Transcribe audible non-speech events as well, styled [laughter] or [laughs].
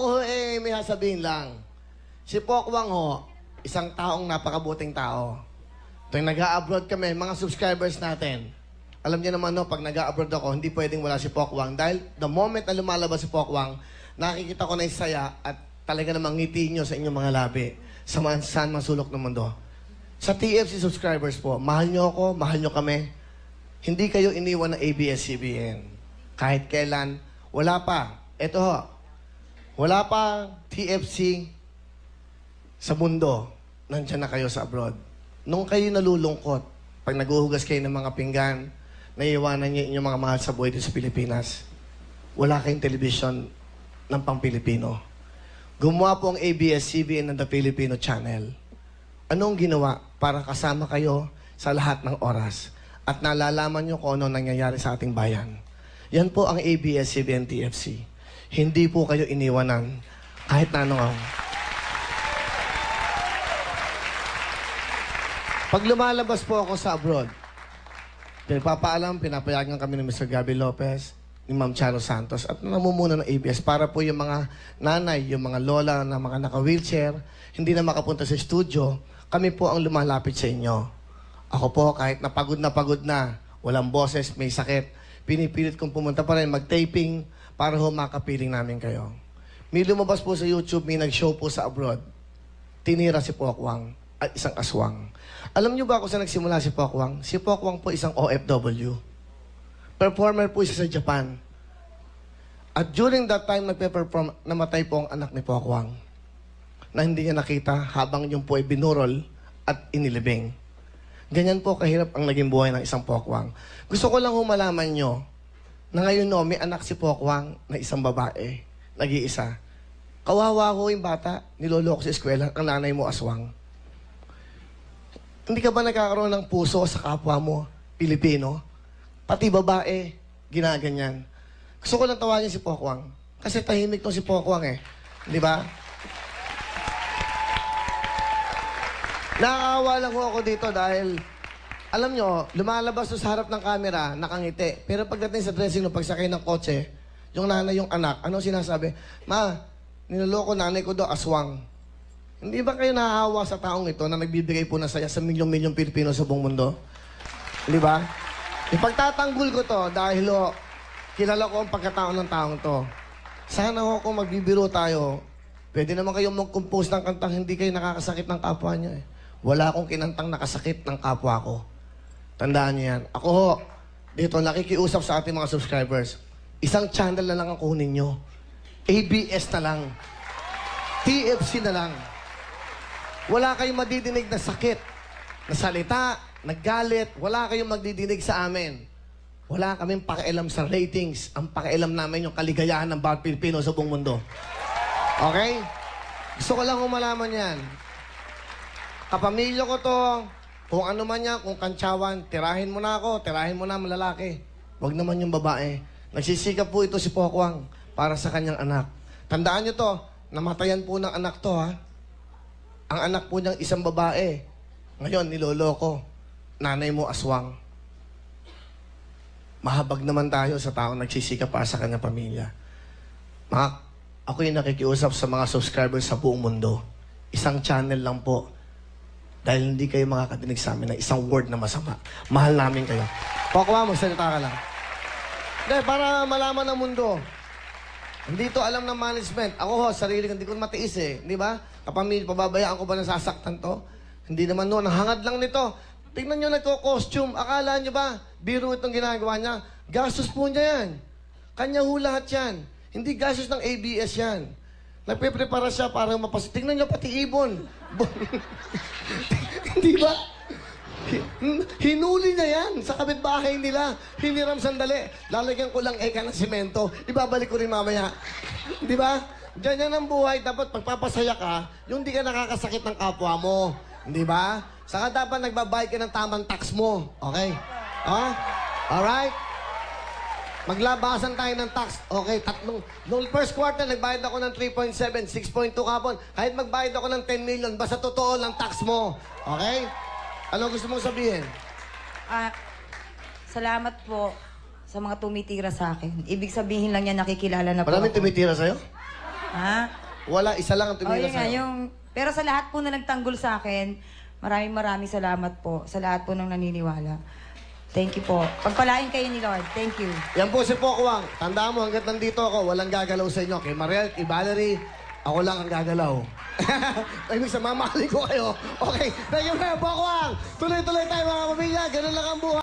Ako eh, may sasabihin lang. Si Pokwang ho, isang taong napakabuting tao. Tuwing nag-a-abroad kami, mga subscribers natin, alam niyo naman no, pag nag-a-abroad ako, hindi pwedeng wala si Pokwang. Dahil the moment na lumalabas si Pokwang, nakikita ko na yung saya at talaga namang ngiti nyo sa inyong mga labi sa man, saan man sulok ng mundo. Sa TFC subscribers po, mahal nyo ako, mahal nyo kami. Hindi kayo iniwan ng ABS-CBN. Kahit kailan, wala pa. Ito ho, wala pa TFC sa mundo. Nandiyan na kayo sa abroad. Nung kayo nalulungkot, pag naguhugas kayo ng mga pinggan, naiiwanan niyo inyong mga mahal sa buhay dito sa Pilipinas, wala kayong television ng pang-Pilipino. Gumawa po ang ABS-CBN ng The Filipino Channel. Anong ginawa para kasama kayo sa lahat ng oras at nalalaman nyo kung ano nangyayari sa ating bayan? Yan po ang ABS-CBN TFC. Hindi po kayo iniwanan kahit na ano. Pag lumalabas po ako sa abroad, pinapaalam, pinapayagan kami ni Mr. Gabby Lopez, ni Ma'am Charo Santos, at namumuno ng ABS para po yung mga nanay, yung mga lola na mga naka-wheelchair, hindi na makapunta sa studio, kami po ang lumalapit sa inyo. Ako po, kahit napagod na pagod na, walang boses, may sakit, pinipilit kong pumunta pa rin, mag-taping, para ho makapiling namin kayo. May lumabas po sa YouTube, may nag-show po sa abroad. Tinira si Pokwang at isang aswang. Alam niyo ba kung saan nagsimula si Pokwang? Si Pokwang po isang OFW. Performer po siya sa Japan. At during that time nagpe-perform, namatay po ang anak ni Pokwang na hindi niya nakita habang yung po ay binurol at inilibing. Ganyan po kahirap ang naging buhay ng isang Pokwang. Gusto ko lang humalaman nyo na ngayon no, may anak si Pokwang na isang babae, nag-iisa. Kawawa ko yung bata, niloloko sa eskwela, ang nanay mo aswang. Hindi ka ba nagkakaroon ng puso sa kapwa mo, Pilipino? Pati babae, ginaganyan. Gusto ko lang tawagin si Pokwang. Kasi tahimik to si Pokwang eh. Di ba? Nakakawa lang ako dito dahil alam nyo, lumalabas to sa harap ng camera, nakangiti. Pero pagdating sa dressing room, pagsakay ng kotse, yung nanay, yung anak, ano sinasabi? Ma, niloloko nanay ko daw aswang. Hindi ba kayo nahahawa sa taong ito na nagbibigay po ng saya sa milyong-milyong Pilipino sa buong mundo? Di ba? Ipagtatanggol ko to dahil ho, kilala ko ang pagkatao ng taong to. Sana ho kung magbibiro tayo, pwede naman kayong mag-compose ng kantang hindi kayo nakakasakit ng kapwa niyo eh. Wala akong kinantang nakasakit ng kapwa ko. Tandaan niyo yan. Ako ho, dito nakikiusap sa ating mga subscribers. Isang channel na lang ang kunin niyo. ABS na lang. TFC na lang. Wala kayong madidinig na sakit, na salita, naggalit. Wala kayong magdidinig sa amin. Wala kaming pakialam sa ratings. Ang pakialam namin yung kaligayahan ng bawat Pilipino sa buong mundo. Okay? Gusto ko lang humalaman yan. Kapamilya ko to, kung ano man yan, kung kantsawan, tirahin mo na ako, tirahin mo na ang lalaki. Huwag naman yung babae. Nagsisikap po ito si Pokwang para sa kanyang anak. Tandaan nyo to, namatayan po ng anak to ha. Ang anak po niyang isang babae. Ngayon, niloloko. Nanay mo aswang. Mahabag naman tayo sa taong nagsisikap para sa kanyang pamilya. Mga, ako yung nakikiusap sa mga subscribers sa buong mundo. Isang channel lang po. Dahil hindi kayo makakadinig sa amin ng isang word na masama. Mahal namin kayo. Pokwa, magsalita ka lang. Hindi, para malaman ng mundo. Hindi to alam ng management. Ako ho, sarili ko, hindi ko matiis eh. Di ba? Kapamilya, pababayaan ko ba na sasaktan to? Hindi naman noon. Ang hangad lang nito. Tingnan nyo nagko-costume. Akala nyo ba, biro itong ginagawa niya? Gastos po niya yan. Kanya ho lahat yan. Hindi gastos ng ABS yan. Nagpe-prepara siya para mapas... Tingnan nyo pati ibon. [laughs] Hindi ba? Hin- Hinuli niya yan sa kapitbahay nila. Hiniram sandali. Lalagyan ko lang eka ng simento. Ibabalik ko rin mamaya. Di ba? Diyan yan ang buhay. Dapat pagpapasaya ka, yung di ka nakakasakit ng kapwa mo. Di ba? Saka dapat nagbabayad ka ng tamang tax mo. Okay? Ha? Alright? Maglabasan tayo ng tax. Okay, tatlong. Noong first quarter, nagbayad ako ng 3.7, 6.2 kapon. Kahit magbayad ako ng 10 million, basta totoo lang tax mo. Okay? Ano gusto mong sabihin? Ah, salamat po sa mga tumitira sa akin. Ibig sabihin lang niya nakikilala na po Maraming ako. tumitira sa'yo? Ha? Wala, isa lang ang O, tumira yun nga, sa'yo. yung... Pero sa lahat po na nagtanggol sa akin, maraming maraming salamat po sa lahat po ng naniniwala. Thank you po. Pagpalain kayo ni Lord. Thank you. Yan po si Pokwang. Tandaan mo, hanggat nandito ako, walang gagalaw sa inyo. Kay Mariel, kay Valerie, ako lang ang gagalaw. [laughs] Ibig sa mamahali ko kayo. Okay, thank you Pokwang. Tuloy-tuloy tayo mga pamilya. Ganun lang ang buhay.